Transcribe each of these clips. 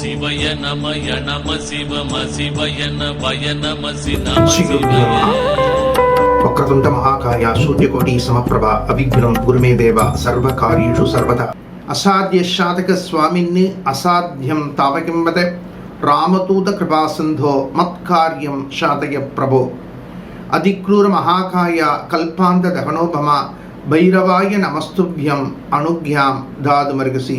శివయ నమయ నమ శివమ శివయ నమయ నమ ఒక్కదుంట మహాకాయ సూర్యకోటి సమప్రభ అభిఘ్నం గురుమే దేవ సర్వకార్యేషు సర్వత అసాధ్య శాతక స్వామిన్ని అసాధ్యం తావకింవద రామదూత కృపాసింధో మత్కార్యం శాతయ ప్రభో. అధిక్రూర మహాకాయ కల్పాంత దహనోభమ భైరవాయ నమస్తుభ్యం అనుజ్ఞాం దాదుమరుగసి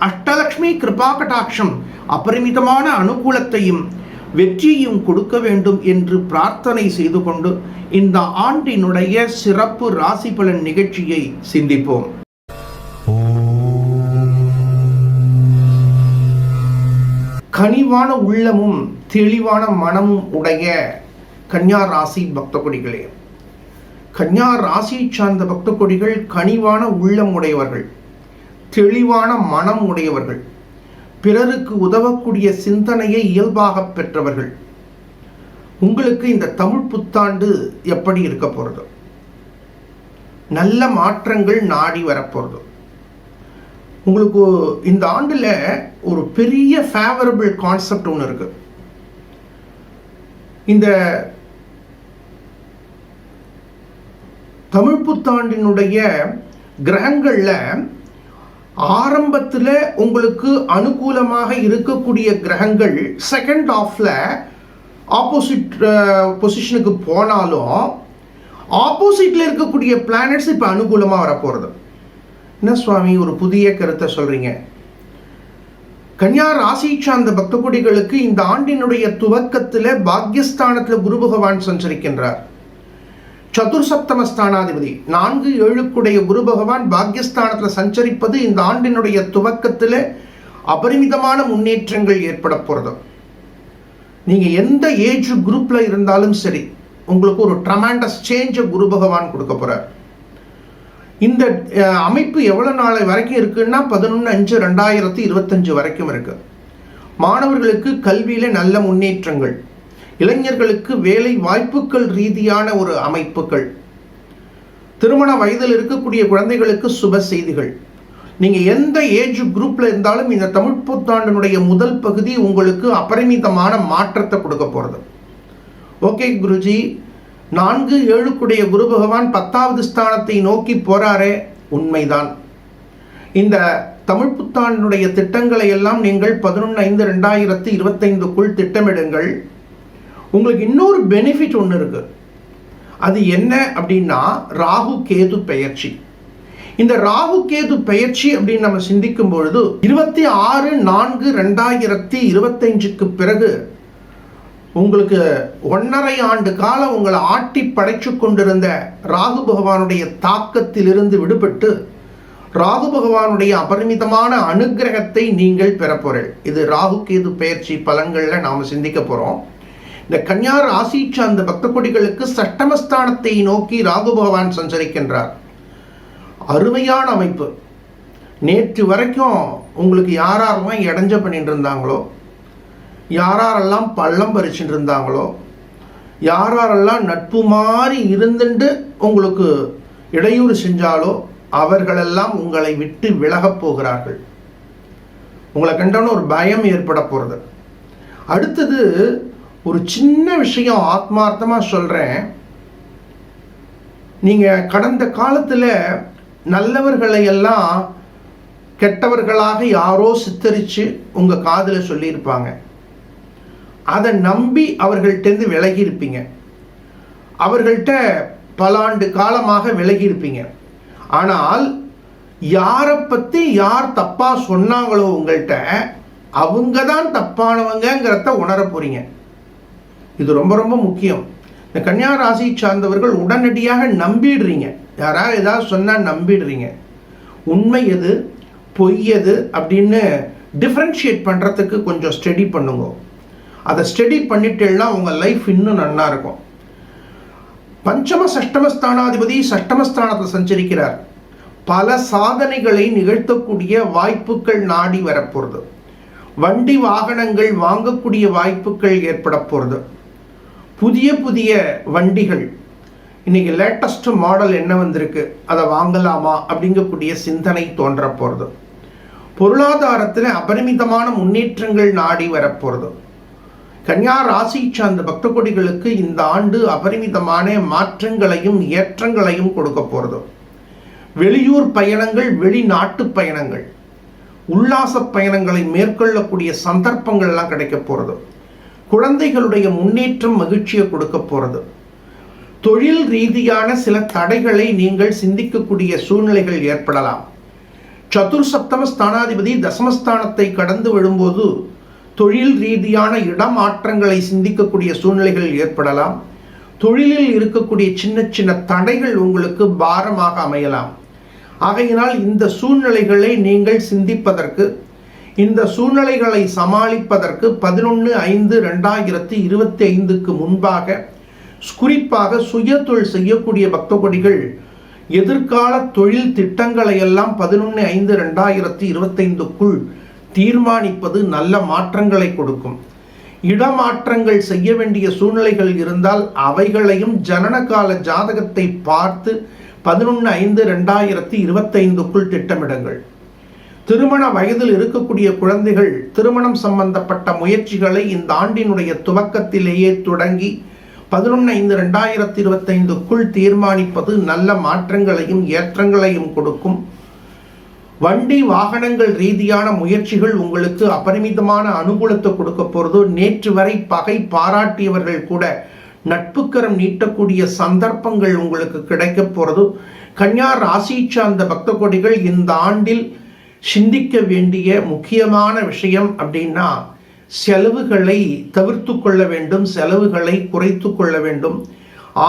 அஷ்டலக்ஷ்மி கிருபா கடாட்சம் அபரிமிதமான அனுகூலத்தையும் வெற்றியையும் கொடுக்க வேண்டும் என்று பிரார்த்தனை செய்து கொண்டு இந்த ஆண்டினுடைய சிறப்பு ராசி பலன் நிகழ்ச்சியை சிந்திப்போம். கனிவான உள்ளமும் தெளிவான மனமும் உடைய கன்யா ராசி பக்த கொடிகளே கன்யா ராசியை சார்ந்த பக்த கொடிகள் கனிவான உள்ளம் உடையவர்கள். தெளிவான மனம் உடையவர்கள். பிறருக்கு உதவக்கூடிய சிந்தனையை இயல்பாக பெற்றவர்கள். உங்களுக்கு இந்த தமிழ் புத்தாண்டு எப்படி இருக்க போகிறது நல்ல மாற்றங்கள் நாடி வரப்போகிறது உங்களுக்கு இந்த ஆண்டில் ஒரு பெரிய ஃபேவரபிள் கான்செப்ட் ஒன்று இருக்கு. இந்த தமிழ் புத்தாண்டினுடைய கிரகங்களில் ஆரம்பத்தில் உங்களுக்கு அனுகூலமாக இருக்கக்கூடிய கிரகங்கள் செகண்ட் ஆஃப்ல ஆப்போசிட் பொசிஷனுக்கு போனாலும் ஆப்போசிட்டில் இருக்கக்கூடிய பிளானட்ஸ் இப்போ அனுகூலமாக வரப்போகிறது என்ன சுவாமி ஒரு புதிய கருத்தை சொல்றீங்க? கன்யா ராசி சார்ந்த பக்தகுடிகளுக்கு இந்த ஆண்டினுடைய துவக்கத்தில் பாக்யஸ்தானத்தில் குரு பகவான் சஞ்சரிக்கின்றார். சதுர்சப்தமஸ்தானாதிபதி நான்கு ஏழுக்குடைய குரு பகவான் பாக்யஸ்தானத்தில் சஞ்சரிப்பது இந்த ஆண்டினுடைய துவக்கத்தில் அபரிமிதமான முன்னேற்றங்கள் ஏற்பட போகிறது நீங்கள் எந்த ஏஜ் குரூப்பில் இருந்தாலும் சரி உங்களுக்கு ஒரு ட்ரமாண்டஸ் சேஞ்சை குரு பகவான் கொடுக்க போகிறார் இந்த அமைப்பு எவ்வளோ நாளை வரைக்கும் இருக்குன்னா பதினொன்று அஞ்சு ரெண்டாயிரத்தி இருபத்தஞ்சு வரைக்கும் இருக்குது மாணவர்களுக்கு கல்வியில் நல்ல முன்னேற்றங்கள். இளைஞர்களுக்கு வேலை வாய்ப்புகள் ரீதியான ஒரு அமைப்புகள். திருமண வயதில் இருக்கக்கூடிய குழந்தைகளுக்கு சுப செய்திகள். நீங்கள் எந்த ஏஜ் குரூப்பில் இருந்தாலும் இந்த தமிழ் புத்தாண்டினுடைய முதல் பகுதி உங்களுக்கு அபரிமிதமான மாற்றத்தை கொடுக்க போகிறது ஓகே குருஜி நான்கு ஏழுக்குடைய குரு பகவான் பத்தாவது ஸ்தானத்தை நோக்கி போறாரே உண்மைதான். இந்த தமிழ் புத்தாண்டினுடைய திட்டங்களை எல்லாம் நீங்கள் பதினொன்று ஐந்து ரெண்டாயிரத்தி இருபத்தைந்துக்குள் திட்டமிடுங்கள். உங்களுக்கு இன்னொரு பெனிஃபிட் ஒன்று இருக்குது அது என்ன அப்படின்னா ராகு கேது பெயர்ச்சி. இந்த ராகு கேது பெயர்ச்சி அப்படின்னு நம்ம சிந்திக்கும் பொழுது இருபத்தி ஆறு நான்கு ரெண்டாயிரத்தி இருபத்தைந்துக்கு பிறகு உங்களுக்கு ஒன்றரை ஆண்டு காலம் உங்களை ஆட்டி படைச்சு கொண்டிருந்த ராகு பகவானுடைய தாக்கத்திலிருந்து விடுபட்டு ராகு பகவானுடைய அபரிமிதமான அனுக்கிரகத்தை நீங்கள் பெறப்போறீர்கள் இது ராகு கேது பெயர்ச்சி பலன்களில் நாம் சிந்திக்க போகிறோம் இந்த கன்யா ராசி சார்ந்த பக்த கொடிகளுக்கு சட்டமஸ்தானத்தை நோக்கி ராகு பகவான் சஞ்சரிக்கின்றார். அருமையான அமைப்பு. நேற்று வரைக்கும் உங்களுக்கு யாரெல்லாம் இடைஞ்ச பண்ணிட்டு இருந்தாங்களோ யாரெல்லாம் பள்ளம் பறிச்சுட்டு இருந்தாங்களோ யாரெல்லாம் நட்பு மாறி இருந்துட்டு உங்களுக்கு இடையூறு செஞ்சாலோ அவர்களெல்லாம் உங்களை விட்டு விலகப் போகிறார்கள். உங்களை கண்டோன்னு ஒரு பயம் ஏற்பட போகிறது அடுத்தது ஒரு சின்ன விஷயம் ஆத்மார்த்தமாக சொல்கிறேன் நீங்கள் கடந்த காலத்தில் நல்லவர்களை எல்லாம் கெட்டவர்களாக யாரோ சித்தரித்து உங்கள் காதில் சொல்லியிருப்பாங்க. அதை நம்பி அவர்கள்ட்டேருந்து விலகி இருப்பீங்க அவர்கள்ட்ட பல ஆண்டு காலமாக விலகி இருப்பீங்க ஆனால் யாரை பற்றி யார் தப்பாக சொன்னாங்களோ உங்கள்கிட்ட அவங்க தான் தப்பானவங்கிறத உணர போகிறீங்க இது ரொம்ப ரொம்ப முக்கியம். இந்த கன்னியா ராசி சார்ந்தவர்கள் உடனடியாக நம்பிடுறீங்க. யாராவது ஏதாவது சொன்னால் நம்பிடுறீங்க. உண்மை எது? பொய் எது? அப்படின்னு டிஃப்ரென்ஷியேட் பண்ணுறதுக்கு கொஞ்சம் ஸ்டடி பண்ணுங்க. அதை ஸ்டடி பண்ணிட்டேன்னா உங்கள் லைஃப் இன்னும் நல்லா இருக்கும். பஞ்சம சஷ்டமஸ்தானாதிபதி சஷ்டமஸ்தானத்தில் சஞ்சரிக்கிறார். பல சாதனைகளை நிகழ்த்தக்கூடிய வாய்ப்புகள் நாடி வரப்போகிறது வண்டி வாகனங்கள் வாங்கக்கூடிய வாய்ப்புகள் ஏற்பட போகிறது புதிய புதிய வண்டிகள். இன்றைக்கி லேட்டஸ்ட் மாடல் என்ன வந்திருக்கு? அதை வாங்கலாமா? அப்படிங்கக்கூடிய சிந்தனை தோன்ற போகிறது பொருளாதாரத்தில் அபரிமிதமான முன்னேற்றங்கள் நாடி வரப்போகிறது கன்யா ராசி சார்ந்த பக்த கொடிகளுக்கு இந்த ஆண்டு அபரிமிதமான மாற்றங்களையும் ஏற்றங்களையும் கொடுக்க போகிறது வெளியூர் பயணங்கள் வெளிநாட்டு பயணங்கள். உல்லாச பயணங்களை மேற்கொள்ளக்கூடிய சந்தர்ப்பங்கள்லாம் கிடைக்க போகிறது குழந்தைகளுடைய முன்னேற்றம் மகிழ்ச்சியை கொடுக்க போகிறது தொழில் ரீதியான சில தடைகளை நீங்கள் சிந்திக்கக்கூடிய சூழ்நிலைகள் ஏற்படலாம். சதுர் சப்தம ஸ்தானாதிபதி தசமஸ்தானத்தை கடந்து விழும்போது தொழில் ரீதியான இடமாற்றங்களை சிந்திக்கக்கூடிய சூழ்நிலைகள் ஏற்படலாம். தொழிலில் இருக்கக்கூடிய சின்ன சின்ன தடைகள் உங்களுக்கு பாரமாக அமையலாம். ஆகையினால் இந்த சூழ்நிலைகளை நீங்கள் சிந்திப்பதற்கு இந்த சூழ்நிலைகளை சமாளிப்பதற்கு பதினொன்று ஐந்து ரெண்டாயிரத்தி இருபத்தி ஐந்துக்கு முன்பாக குறிப்பாக சுய தொழில் செய்யக்கூடிய பக்த கொடிகள் எதிர்கால தொழில் திட்டங்களை எல்லாம் பதினொன்று ஐந்து ரெண்டாயிரத்தி இருபத்தைந்துக்குள் தீர்மானிப்பது நல்ல மாற்றங்களை கொடுக்கும். இடமாற்றங்கள் செய்ய வேண்டிய சூழ்நிலைகள் இருந்தால் அவைகளையும் ஜனனகால ஜாதகத்தை பார்த்து பதினொன்று ஐந்து ரெண்டாயிரத்தி இருபத்தைந்துக்குள் திட்டமிடுங்கள். திருமண வயதில் இருக்கக்கூடிய குழந்தைகள் திருமணம் சம்பந்தப்பட்ட முயற்சிகளை இந்த ஆண்டினுடைய துவக்கத்திலேயே தொடங்கி பதினொன்று ஐந்து ரெண்டாயிரத்தி இருபத்தைந்துக்குள் தீர்மானிப்பது நல்ல மாற்றங்களையும் ஏற்றங்களையும் கொடுக்கும். வண்டி வாகனங்கள் ரீதியான முயற்சிகள் உங்களுக்கு அபரிமிதமான அனுகூலத்தை கொடுக்க போகிறது. நேற்று வரை பகை பாராட்டியவர்கள் கூட நட்புக்கரம் நீட்டக்கூடிய சந்தர்ப்பங்கள் உங்களுக்கு கிடைக்க போகிறது. கன்யா ராசி சார்ந்த பக்த கொடிகள் இந்த ஆண்டில் சிந்திக்க வேண்டிய முக்கியமான விஷயம் அப்படின்னா செலவுகளை தவிர்த்து கொள்ள வேண்டும் செலவுகளை குறைத்து கொள்ள வேண்டும்.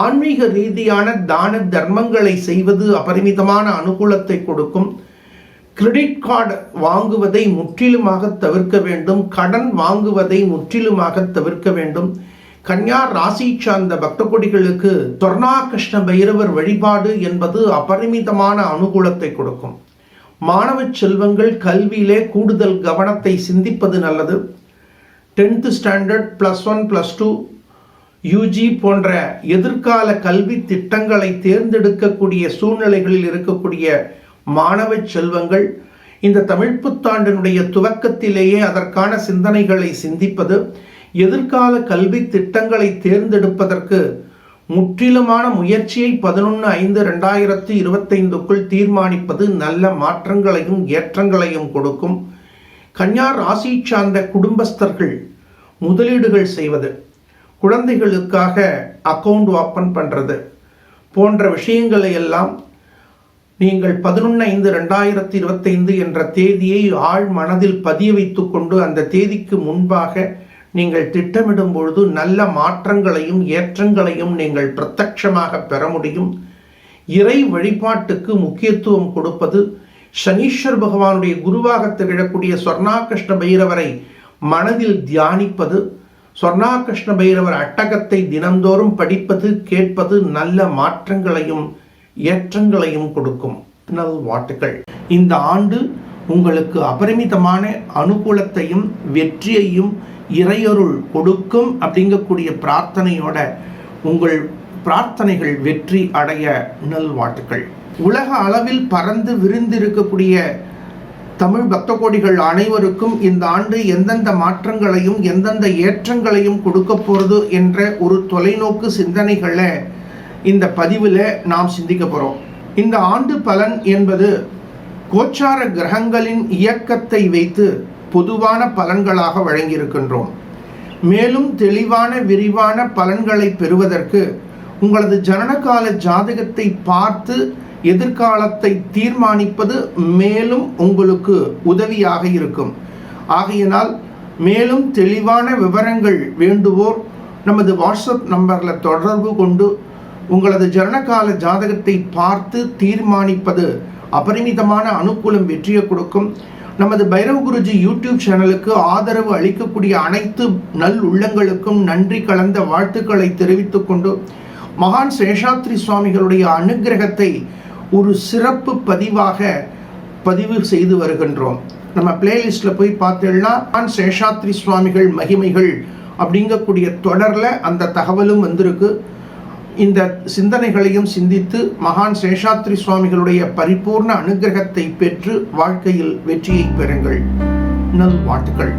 ஆன்மீக ரீதியான தான தர்மங்களை செய்வது அபரிமிதமான அனுகூலத்தை கொடுக்கும். கிரெடிட் கார்டு வாங்குவதை முற்றிலுமாக தவிர்க்க வேண்டும். கடன் வாங்குவதை முற்றிலுமாக தவிர்க்க வேண்டும். கன்யா ராசி சார்ந்த பக்த கொடிகளுக்கு கிருஷ்ண பைரவர் வழிபாடு என்பது அபரிமிதமான அனுகூலத்தை கொடுக்கும். மாணவ செல்வங்கள் கல்வியிலே கூடுதல் கவனத்தை சிந்திப்பது நல்லது. Tenth standard plus one plus two UG போன்ற எதிர்கால கல்வி திட்டங்களை தேர்ந்தெடுக்கக்கூடிய சூழ்நிலைகளில் இருக்கக்கூடிய மாணவ செல்வங்கள் இந்த தமிழ் புத்தாண்டினுடைய துவக்கத்திலேயே அதற்கான சிந்தனைகளை சிந்திப்பது எதிர்கால கல்வி திட்டங்களை தேர்ந்தெடுப்பதற்கு முற்றிலுமான முயற்சியை பதினொன்று ஐந்து ரெண்டாயிரத்தி இருபத்தைந்துக்குள் தீர்மானிப்பது நல்ல மாற்றங்களையும் ஏற்றங்களையும் கொடுக்கும். கன்யா ராசி சார்ந்த குடும்பஸ்தர்கள் முதலீடுகள் செய்வது குழந்தைகளுக்காக அக்கௌண்ட் ஓப்பன் பண்ணுறது போன்ற விஷயங்களை எல்லாம் நீங்கள் பதினொன்று ஐந்து ரெண்டாயிரத்தி இருபத்தைந்து என்ற தேதியை ஆழ் மனதில் பதிய வைத்துக்கொண்டு அந்த தேதிக்கு முன்பாக நீங்கள் திட்டமிடும் பொழுது நல்ல மாற்றங்களையும் ஏற்றங்களையும் நீங்கள் பிரத்யட்சமாக பெற முடியும். இறை வழிபாட்டுக்கு முக்கியத்துவம் கொடுப்பது சனீஸ்வர் பகவானுடைய குருவாக திகழக்கூடிய சொர்ணாகிருஷ்ண பைரவரை மனதில் தியானிப்பது சொர்ணாகிருஷ்ண பைரவர் அட்டகத்தை தினந்தோறும் படிப்பது கேட்பது நல்ல மாற்றங்களையும் ஏற்றங்களையும் கொடுக்கும். நல் வாட்டுகள் இந்த ஆண்டு உங்களுக்கு அபரிமிதமான அனுகூலத்தையும் வெற்றியையும் இறையருள் கொடுக்கும் அப்படிங்கக்கூடிய பிரார்த்தனையோட உங்கள் பிரார்த்தனைகள் வெற்றி அடைய நல்வாழ்த்துக்கள் உலக அளவில் பறந்து விரிந்திருக்கக்கூடிய தமிழ் பக்த கோடிகள் அனைவருக்கும் இந்த ஆண்டு எந்தெந்த மாற்றங்களையும் எந்தெந்த ஏற்றங்களையும் கொடுக்க போகிறது என்ற ஒரு தொலைநோக்கு சிந்தனைகளை இந்த பதிவில் நாம் சிந்திக்க போகிறோம் இந்த ஆண்டு பலன் என்பது கோச்சார கிரகங்களின் இயக்கத்தை வைத்து பொதுவான பலன்களாக வழங்கியிருக்கின்றோம். மேலும் தெளிவான விரிவான பலன்களை பெறுவதற்கு உங்களது ஜனனகால ஜாதகத்தை பார்த்து எதிர்காலத்தை தீர்மானிப்பது மேலும் உங்களுக்கு உதவியாக இருக்கும். ஆகையினால் மேலும் தெளிவான விவரங்கள் வேண்டுவோர் நமது வாட்ஸ்அப் நம்பரில் தொடர்பு கொண்டு உங்களது ஜனனகால ஜாதகத்தை பார்த்து தீர்மானிப்பது அபரிமிதமான அனுகூலம் வெற்றியை கொடுக்கும். நமது பைரவ குருஜி யூடியூப் சேனலுக்கு ஆதரவு அளிக்கக்கூடிய அனைத்து நல் உள்ளங்களுக்கும் நன்றி கலந்த வாழ்த்துக்களை தெரிவித்துக் கொண்டு மகான் சேஷாத்ரி சுவாமிகளுடைய அனுக்கிரகத்தை ஒரு சிறப்பு பதிவாக பதிவு செய்து வருகின்றோம். நம்ம பிளேலிஸ்டில் போய் பார்த்தீங்கன்னா மகான் சேஷாத்ரி சுவாமிகள் மகிமைகள் அப்படிங்கக்கூடிய தொடரில் அந்த தகவலும் வந்திருக்கு. இந்த சிந்தனைகளையும் சிந்தித்து மகான் சேஷாத்ரி சுவாமிகளுடைய பரிபூர்ண அனுகிரகத்தை பெற்று வாழ்க்கையில் வெற்றியை பெறுங்கள். நல் வாழ்த்துக்கள்